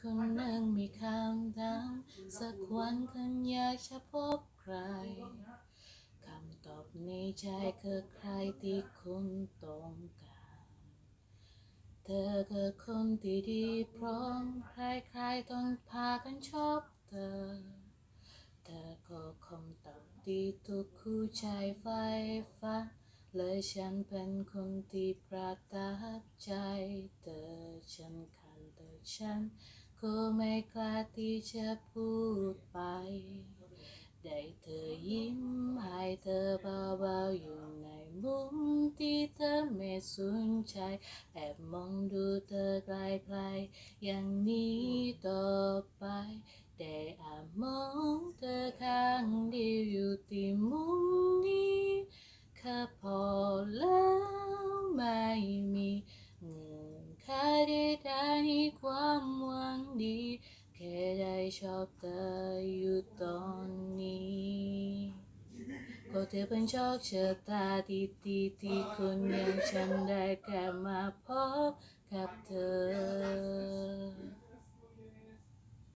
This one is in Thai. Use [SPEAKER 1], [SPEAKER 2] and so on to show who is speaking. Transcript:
[SPEAKER 1] คนหนึ่งมีคำถามสักวันคุณอยากจะพบใคร คำตอบในใจคือใครที่คุณต้องการ เธอคือคนที่ดีพร้อม ใครๆต้องพากันชอบเธอ เธอก็คงตอบที่ทุกคู่ใจไฟฟ้าเลยฉันเป็นคนที่ประทับใจเธอฉันคัน แต่ฉันก็ไม่กล้าที่จะพูดไป ได้เธอยิ้มให้เธอเบาๆอยู่ในมุมที่เธอไม่สนใจ แอบมองดูเธอไกลๆอย่างนี้ต่อไปได้อาจมองเธอข้างเดียวอยู่ที่มุมนี้แค่พอแล้วไม่มีเงื่อนไขใด ความหวังดี แค่ได้ชอบเธออยู่ตอนนี้ก็เธอเป็นโชคชะตาที่ดีที่คนอย่างฉันได้แค่มาพบ